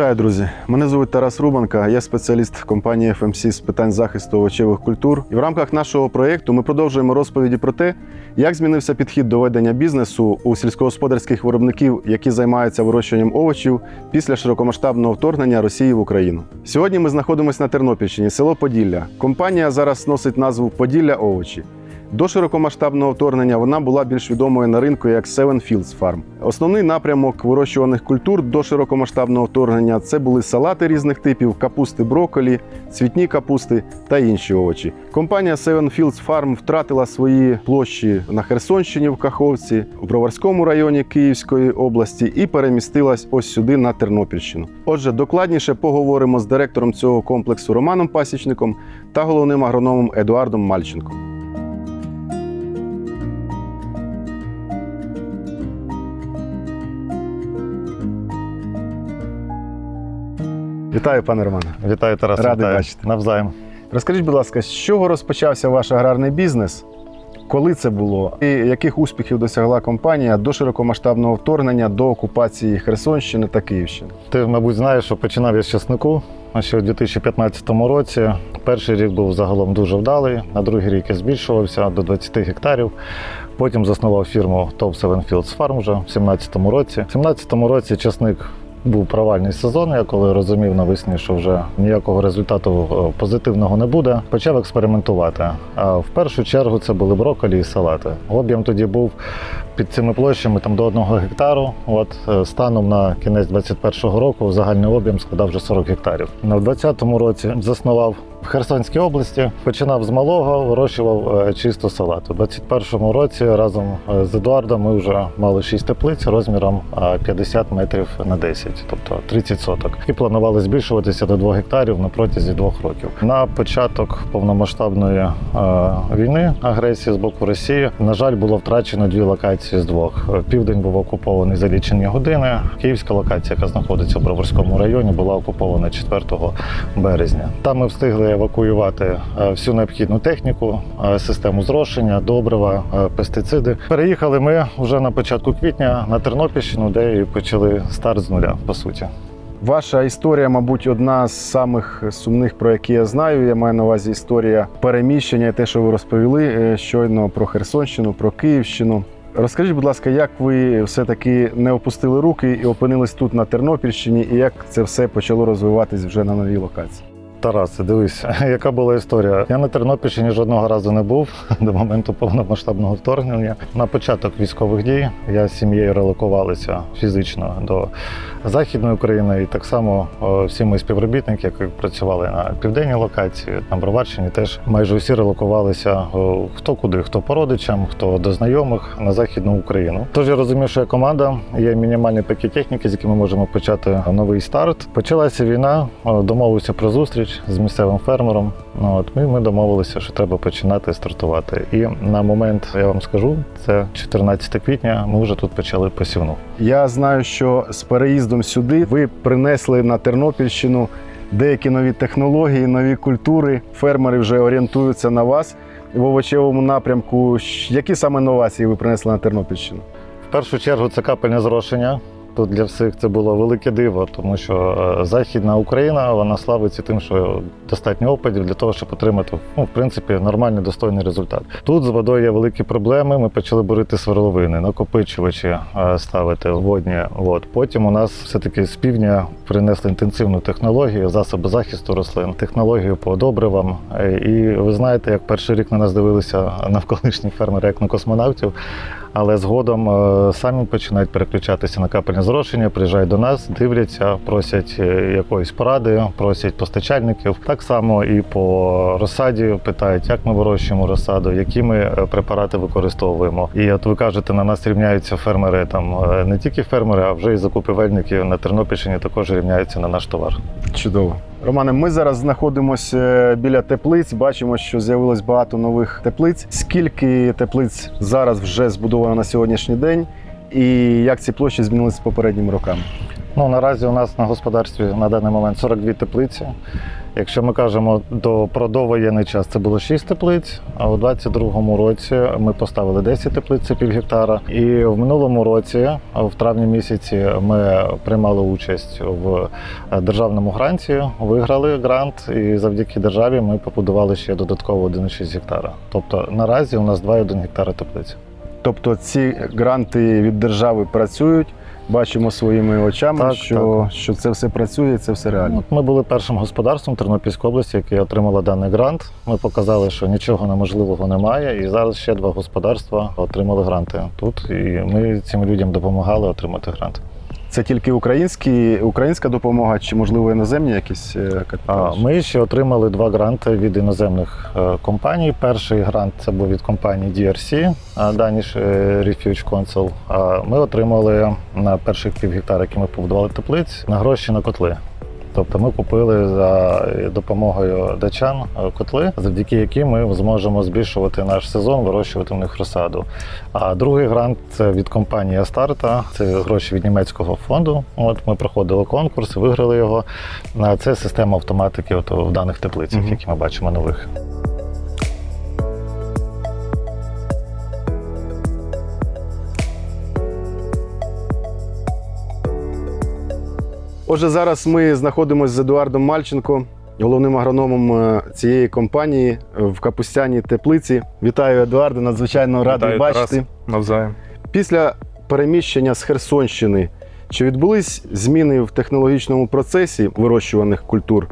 Вітаю, друзі! Мене звуть Тарас Рубанка, я спеціаліст компанії FMC з питань захисту овочевих культур. І в рамках нашого проєкту ми продовжуємо розповіді про те, як змінився підхід до ведення бізнесу у сільськогосподарських виробників, які займаються вирощуванням овочів після широкомасштабного вторгнення Росії в Україну. Сьогодні ми знаходимося на Тернопільщині, село Поділля. Компанія зараз носить назву Поділля Овочі. До широкомасштабного вторгнення вона була більш відомою на ринку як Seven Fields Farm. Основний напрямок вирощуваних культур до широкомасштабного вторгнення це були салати різних типів, капусти брокколі, цвітні капусти та інші овочі. Компанія Seven Fields Farm втратила свої площі на Херсонщині в Каховці, в Броварському районі Київської області і перемістилась ось сюди на Тернопільщину. Отже, докладніше поговоримо з директором цього комплексу Романом Пасічником та головним агрономом Едуардом Мальченком. Вітаю, пане Романе. Вітаю, Тарас. Радий вітаю. бачити. Навзаєм. Розкажіть, будь ласка, з чого розпочався ваш аграрний бізнес? Коли це було? І яких успіхів досягла компанія до широкомасштабного вторгнення до окупації Херсонщини та Київщини? Ти, мабуть, знаєш, що починав я з часнику. Ще у 2015 році перший рік був загалом дуже вдалий, на другий рік я збільшувався до 20 гектарів. Потім заснував фірму Top 7 Fields Farm вже в 2017 році. В 2017 році часник був провальний сезон. Я коли розумів навесні, що вже ніякого результату е, позитивного не буде, почав експериментувати. А в першу чергу це були броколі і салати. Об'єм тоді був під цими площами там до 1 гектару. От е, станом на кінець 2021 року загальний об'єм складав вже 40 гектарів. На 2020 році заснував в Херсонській області. Починав з малого, вирощував е, чисто салат. У 2021 році разом е, з Едуардом ми вже мали 6 теплиць розміром е, 50 метрів на 10, тобто 30 соток. І планували збільшуватися до 2 гектарів на протязі двох років. На початок повномасштабної війни агресії з боку Росії, на жаль, було втрачено дві локації з двох. Південь був окупований за лічені години. Київська локація, яка знаходиться в Броварському районі, була окупована 4 березня. Там ми встигли евакуювати е, всю необхідну техніку, е, систему зрошення, добрива, е, пестициди. Переїхали ми вже на початку квітня на Тернопільщину, де і почали старт з нуля, по суті. Ваша історія, мабуть, одна з самих сумних, про які я знаю. Я маю на увазі історія переміщення, і те, що ви розповіли щойно про Херсонщину, про Київщину. Розкажіть, будь ласка, як ви все-таки не опустили руки і опинились тут на Тернопільщині, і як це все почало розвиватись вже на новій локації? Тарасе, дивись, яка була історія. Я на Тернопільщині жодного разу не був до моменту повномасштабного вторгнення. На початок військових дій я з сім'єю релокувалися фізично до Західної України, і так само всі мої співробітники, які працювали на південній локації, на Броварщині, теж майже усі релокувалися хто куди, хто по родичам, хто до знайомих на Західну Україну. Тож я розумів, що я команда, є мінімальний пакет техніки, з яким ми можемо почати новий старт. Почалася війна, домовився про зустріч з місцевим фермером. Ну, от ми, ми домовилися, що треба починати стартувати. І на момент, я вам скажу, це 14 квітня. Ми вже тут почали посівну. Я знаю, що з переїздом сюди ви принесли на Тернопільщину деякі нові технології, нові культури. Фермери вже орієнтуються на вас в овочевому напрямку. Які саме новації ви принесли на Тернопільщину? В першу чергу це капельне зрошення. Тут для всіх це було велике диво, тому що е, Західна Україна вона славиться тим, що достатньо опадів для того, щоб отримати ну, в принципі нормальний достойний результат. Тут з водою є великі проблеми. Ми почали бурити сверловини, накопичувачі е, ставити водні. От потім у нас все таки з півдня принесли інтенсивну технологію, засоби захисту рослин, технологію по добривам. Е, І ви знаєте, як перший рік на нас дивилися навколишні фермери, як на космонавтів. Але згодом е, самі починають переключатися на капельне зрошення, приїжджають до нас, дивляться, просять е, якоїсь поради, просять постачальників. Так само і по розсаді питають, як ми вирощуємо розсаду, які ми е, препарати використовуємо. І от ви кажете, на нас рівняються фермери там не тільки фермери, а вже і закупівельники на Тернопільщині також рівняються на наш товар. Чудово. Романе, ми зараз знаходимося е, біля теплиць. Бачимо, що з'явилось багато нових теплиць. Скільки теплиць зараз вже збудовано на сьогоднішній день, і як ці площі змінилися попередніми роками? Ну, наразі у нас на господарстві на даний момент 42 теплиці. Якщо ми кажемо до про довоєнний час, це було 6 теплиць. А у 22-му році ми поставили 10 теплиць, це пів гектара. І в минулому році, в травні місяці, ми приймали участь в е, державному гранті, виграли грант, і завдяки державі ми побудували ще додатково 1,6 гектара. Тобто наразі у нас 2,1 гектара теплиць. Тобто ці гранти від держави працюють, бачимо своїми очами, Так, що, що це все працює, це все реально. От Ми були першим господарством Тернопільської області, яке отримало даний грант. Ми показали, що нічого неможливого немає, і зараз ще два господарства отримали гранти тут. І ми цим людям допомагали отримати грант. Це тільки українські, українська допомога, чи можливо іноземні якісь е, А ми ще отримали два гранти від іноземних е, компаній. Перший грант це був від компанії DRC, а, Danish е, Refuge Council. А ми отримали на перших пів гектара, які ми побудували теплиць, на гроші на котли. Тобто ми купили за допомогою дачан е, котли, завдяки яким ми зможемо збільшувати наш сезон, вирощувати в них розсаду. А другий грант це від компанії Астарта, це гроші від німецького фонду. От ми проходили конкурс, виграли його. на Це система автоматики от в даних теплицях, Мгм. які ми бачимо нових. Отже, зараз ми знаходимося з Едуардом Мальченко, головним агрономом е, цієї компанії в Капустяній теплиці. Вітаю, Едуарде, надзвичайно радий Вітаю, бачити. Тарас. Навзаєм. Після переміщення з Херсонщини чи відбулись зміни в технологічному процесі вирощуваних культур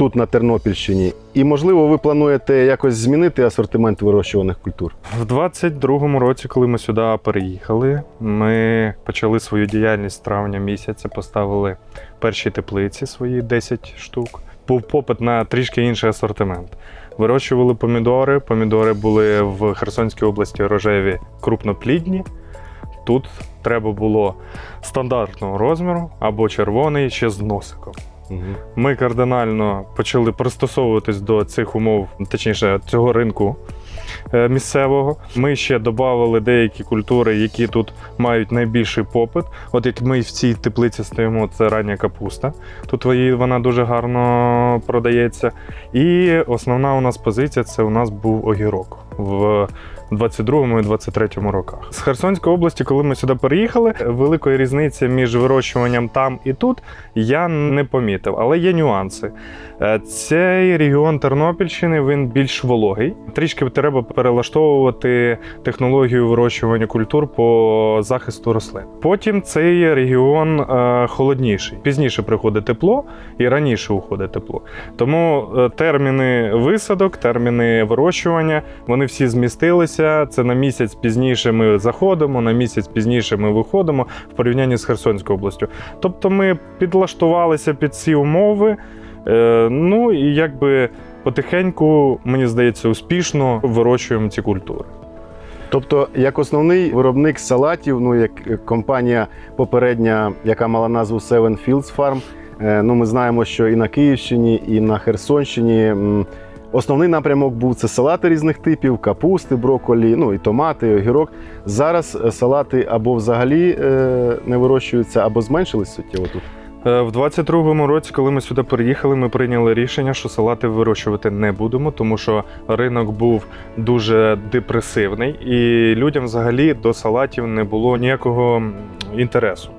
тут на Тернопільщині? І можливо, ви плануєте якось змінити асортимент вирощуваних культур? В 22-му році, коли ми сюди переїхали, ми почали свою діяльність з травня місяця, поставили перші теплиці свої 10 штук. Був попит на трішки інший асортимент. Вирощували помідори. Помідори були в Херсонській області рожеві крупноплідні. Тут треба було стандартного розміру або червоний ще з носиком. Ми кардинально почали пристосовуватись до цих умов, точніше, цього ринку е, місцевого. Ми ще додали деякі культури, які тут мають найбільший попит. От як ми в цій теплиці стоїмо, це рання капуста. Тут вона дуже гарно продається. І основна у нас позиція це у нас був огірок в 22-му і 23-му роках. З Херсонської області, коли ми сюди переїхали, великої різниці між вирощуванням там і тут я не помітив, але є нюанси. Е, Цей регіон Тернопільщини він більш вологий. Трішки треба перелаштовувати технологію вирощування культур по захисту рослин. Потім цей регіон е, холодніший. Пізніше приходить тепло і раніше уходить тепло. Тому е, терміни висадок, терміни вирощування вони всі змістилися. Це на місяць пізніше ми заходимо, на місяць пізніше ми виходимо в порівнянні з Херсонською областю. Тобто ми підлаштувалися під ці умови. Е, ну і якби потихеньку, мені здається, успішно вирощуємо ці культури. Тобто, як основний виробник салатів, ну як компанія попередня, яка мала назву Seven Fields Farm, е, ну ми знаємо, що і на Київщині, і на Херсонщині. Основний напрямок був це салати різних типів, капусти, брокколі, ну і томати, огірок. Зараз е, салати або взагалі е, не вирощуються, або зменшились суттєво тут. Е, В 22-му році, коли ми сюди переїхали, ми прийняли рішення, що салати вирощувати не будемо, тому що ринок був дуже депресивний, і людям взагалі до салатів не було ніякого інтересу.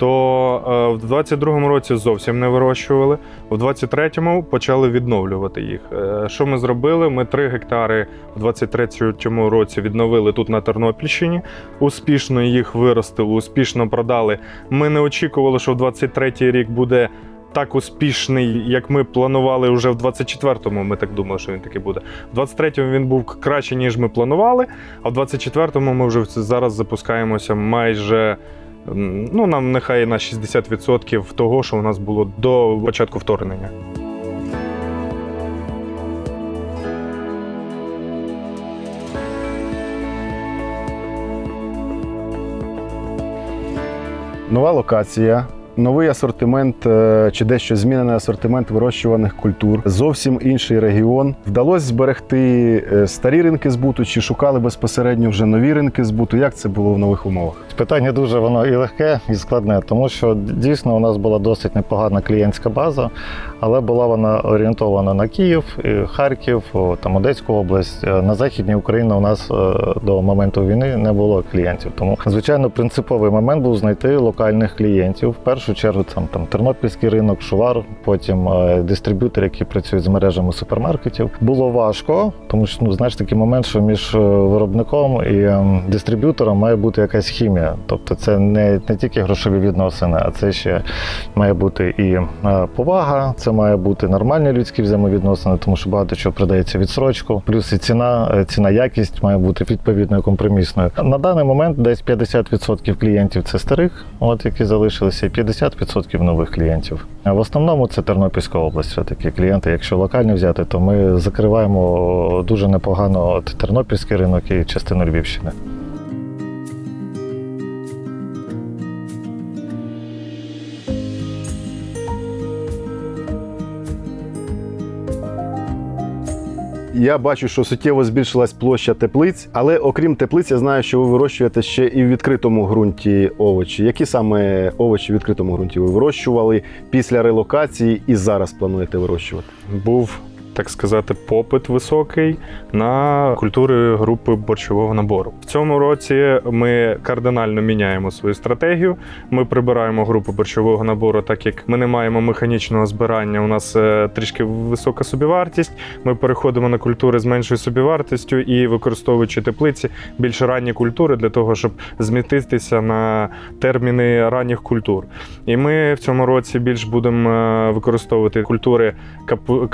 То е, в 22-му році зовсім не вирощували, в 23-му почали відновлювати їх. Е, Що ми зробили? Ми 3 гектари в 23-му році відновили тут на Тернопільщині. Успішно їх виростили, успішно продали. Ми не очікували, що в 23-й рік буде так успішний, як ми планували вже в 24-му. Ми так думали, що він такий буде. В 23-му він був краще, ніж ми планували. А в 24-му ми вже зараз запускаємося майже. Ну, нам нехай на 60% того, що у нас було до початку вторгнення. Нова локація, новий асортимент е, чи дещо змінений асортимент вирощуваних культур, зовсім інший регіон. Вдалося зберегти е, старі ринки збуту, чи шукали безпосередньо вже нові ринки збуту? Як це було в нових умовах? Питання дуже воно і легке, і складне, тому що дійсно у нас була досить непогана клієнтська база, але була вона орієнтована на Київ, Харків, там Одеську область. Е, На західній Україні у нас до моменту війни не було клієнтів. Тому, звичайно, принциповий момент був знайти локальних клієнтів. В першу першу чергу там, там тернопільський ринок, шувар, потім е, дистриб'ютор, який працює з мережами супермаркетів. Було важко, тому що ну знаєш такий момент, що між е, виробником і е, дистриб'ютором має бути якась хімія. Тобто, це не, не тільки грошові відносини, а це ще має бути і е, повага, це має бути нормальні людські взаємовідносини, тому що багато чого продається відсрочку. Плюс і ціна, е, ціна якість має бути відповідною компромісною. На даний момент десь 50% клієнтів це старих, от які залишилися. 60% нових клієнтів. В основному це Тернопільська область. Все таки клієнти, якщо локально взяти, то ми закриваємо дуже непогано Тернопільський ринок і частину Львівщини. Я бачу, що суттєво збільшилась площа теплиць, але окрім теплиць, я знаю, що ви вирощуєте ще і в відкритому ґрунті овочі. Які саме овочі в відкритому ґрунті ви вирощували після релокації і зараз плануєте вирощувати? Був, так сказати, попит високий на культури групи борщового набору. В цьому році ми кардинально міняємо свою стратегію. Ми прибираємо групу борщового набору, так як ми не маємо механічного збирання. У нас е, трішки висока собівартість. Ми переходимо на культури з меншою собівартістю і використовуючи теплиці більш ранні культури для того, щоб зміститися на терміни ранніх культур. І ми в цьому році більш будемо е, використовувати культури капу-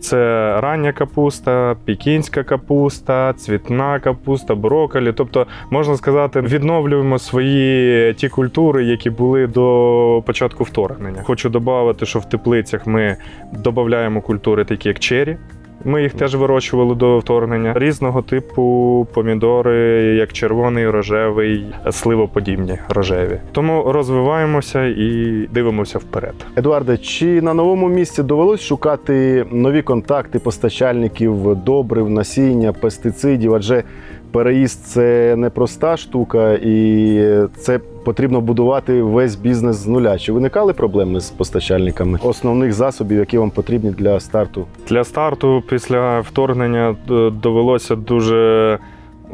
Це рання капуста, пікінська капуста, цвітна капуста, брокколі. Тобто, можна сказати, відновлюємо свої ті культури, які були до початку вторгнення. Хочу додати, що в теплицях ми додаємо культури, такі як чері. Ми їх теж вирощували до вторгнення. Різного типу помідори, як червоний, рожевий, сливоподібні рожеві. Тому розвиваємося і дивимося вперед. Едуарде, чи на новому місці довелось шукати нові контакти постачальників добрив, насіння, пестицидів? Адже переїзд це непроста штука, і це потрібно будувати весь бізнес з нуля. Чи виникали проблеми з постачальниками основних засобів, які вам потрібні для старту? Для старту після вторгнення е, довелося дуже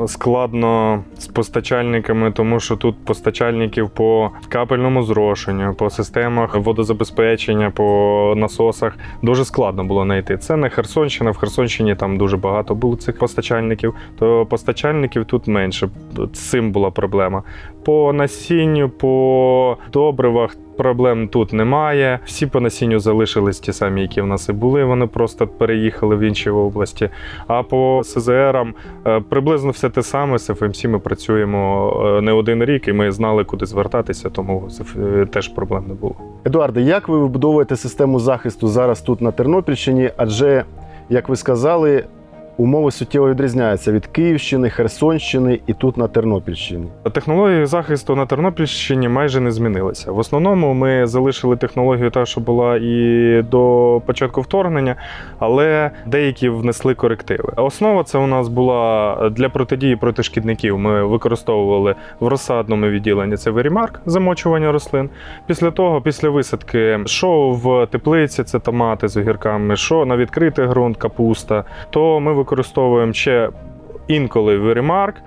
складно з постачальниками, тому що тут постачальників по капельному зрошенню, по системах водозабезпечення, по насосах дуже складно було знайти. Це не Херсонщина. В Херсонщині там дуже багато було цих постачальників. То постачальників тут менше. З цим була проблема. По насінню, по добривах. Проблем тут немає. Всі по насінню залишились ті самі, які в нас і були. Вони просто переїхали в інші області. А по СЗРам е, приблизно все те саме. З ФМС ми працюємо е, не один рік, і ми знали, куди звертатися, тому е, теж проблем не було. Едуарде, як ви вибудовуєте систему захисту зараз тут на Тернопільщині? Адже, як ви сказали, умови суттєво відрізняються від Київщини, Херсонщини і тут на Тернопільщині. Технології захисту на Тернопільщині майже не змінилися. В основному ми залишили технологію та, що була і до початку вторгнення, але деякі внесли корективи. Основа це у нас була для протидії проти шкідників. Ми використовували в розсадному відділенні це верімарк, замочування рослин. Після того, після висадки, що в теплиці, це томати з огірками, що на відкритий ґрунт, капуста, то ми використовуємо ще інколи в Е,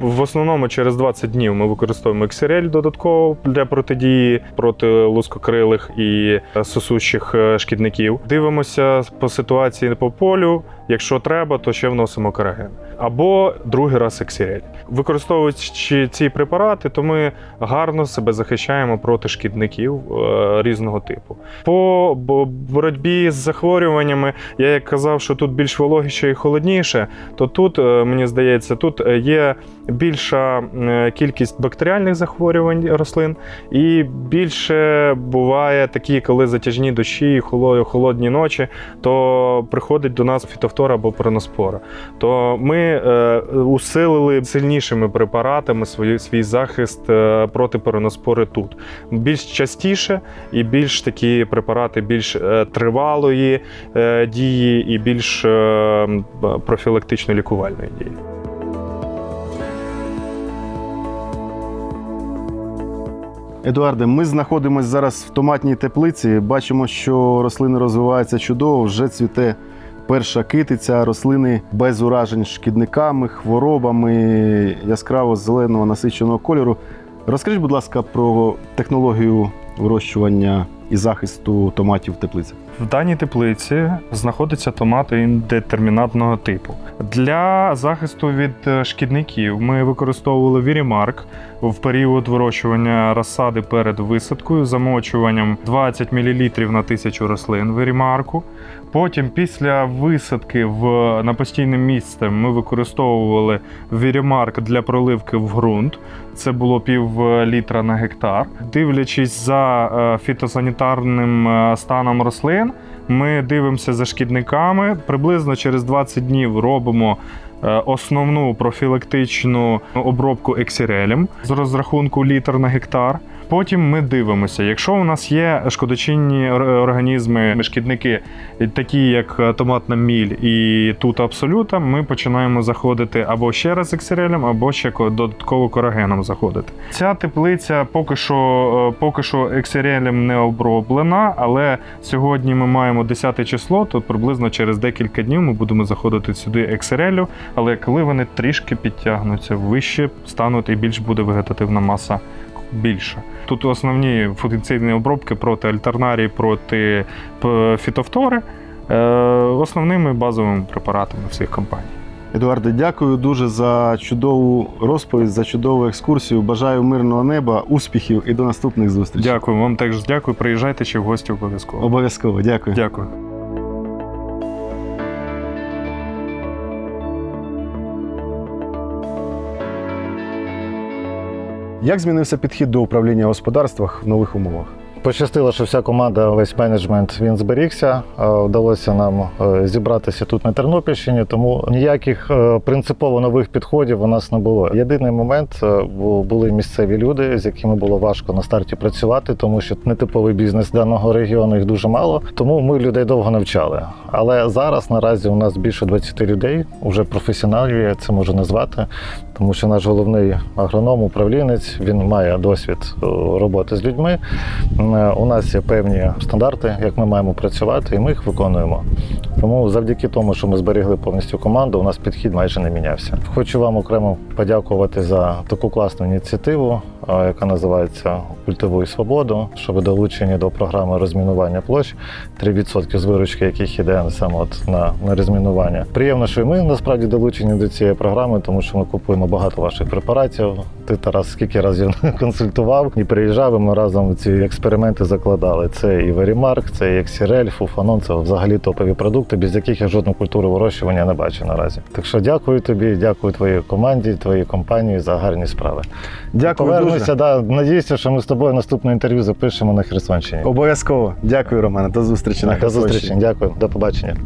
В основному через 20 днів ми використовуємо XRL додатково для протидії проти лускокрилих і е, сосущих е, шкідників. Дивимося по ситуації по полю. Якщо треба, то ще вносимо караген. Або другий раз XRL. Використовуючи ці препарати, то ми гарно себе захищаємо проти шкідників е, різного типу. По боротьбі з захворюваннями, я як казав, що тут більш вологіше і холодніше, то тут, е, мені здається, тут е, є більша е, кількість бактеріальних захворювань рослин, і більше буває такі, коли затяжні дощі, холо- холодні ночі, то приходить до нас фітофтора або переноспора. То ми е, усилили сильнішими препаратами свій, свій захист е, проти переноспори тут. Більш частіше і більш такі препарати більш тривалої дії і більш профілактично лікувальної дії. Едуарде, ми знаходимося зараз в томатній теплиці. Бачимо, що рослини розвиваються чудово, вже цвіте перша китиця, рослини без уражень шкідниками, хворобами яскраво зеленого насиченого кольору. Розкажіть, будь ласка, про технологію вирощування і захисту томатів в теплицях. В даній теплиці знаходиться томат індетермінатного типу. Для захисту від е, шкідників ми використовували Вірімарк в період вирощування розсади перед висадкою, замочуванням 20 мл на тисячу рослин Вірімарку. Потім, після висадки в, на постійне місце, ми використовували Вірімарк для проливки в ґрунт. Це було пів літра на гектар. Дивлячись за е, фітосанітарним е, станом рослин, ми дивимося за шкідниками. Приблизно через 20 днів робимо е, основну профілактичну обробку ексірелем з розрахунку літр на гектар. Потім ми дивимося, якщо у нас є шкодочинні організми, шкідники, такі як е, томатна міль і тут абсолюта, ми починаємо заходити або ще раз ексерелем, або ще ко- додатково корагеном заходити. Ця теплиця поки що, е, поки що ексерелем не оброблена, але сьогодні ми маємо 10 число, то приблизно через декілька днів ми будемо заходити сюди ексерелю, але коли вони трішки підтягнуться вище, стануть і більш буде вегетативна маса більша. Тут основні фунгіцидні обробки проти альтернарії, проти п- фітофтори, е, основними базовими препаратами всіх компаній. Едуарде, дякую дуже за чудову розповідь, за чудову екскурсію. Бажаю мирного неба, успіхів і до наступних зустрічей. Дякую вам теж дякую. Приїжджайте ще в гості обов'язково. Обов'язково, дякую. Дякую. Як змінився підхід до управління господарствах в нових умовах? Пощастило, що вся команда, весь менеджмент він зберігся. Е, Вдалося нам е, зібратися тут на Тернопільщині, тому ніяких е, принципово нових підходів у нас не було. Єдиний момент були місцеві люди, з якими було важко на старті працювати, тому що нетиповий бізнес даного регіону їх дуже мало. Тому ми людей довго навчали. Але зараз наразі у нас більше 20 людей, вже професіоналів, я це можу назвати, тому що наш головний агроном, управлінець, він має досвід роботи з людьми. Е, У нас є певні стандарти, як ми маємо працювати, і ми їх виконуємо. Тому завдяки тому, що ми зберегли повністю команду, у нас підхід майже не мінявся. Хочу вам окремо подякувати за таку класну ініціативу, яка називається Культивуй свободу, що ви долучені до програми розмінування площ. 3% з виручки, яких іде саме от на, на розмінування. Приємно, що і ми насправді долучені до цієї програми, тому що ми купуємо багато ваших препаратів. Ти Тарас скільки разів консультував і приїжджав, і ми разом ці експерименти закладали. Це і Верімарк, це і Ексірель, Фуфанон, це взагалі топові продукти, без яких я жодну культуру вирощування не бачу наразі. Так що дякую тобі, дякую твоїй команді, твоїй компанії за гарні справи. Дякую Повернуся, да, надіюся, що ми з тобою наступне інтерв'ю запишемо на Херсонщині. Обов'язково. Дякую, Романе. До зустрічі на До зустрічі, дякую, до побачення.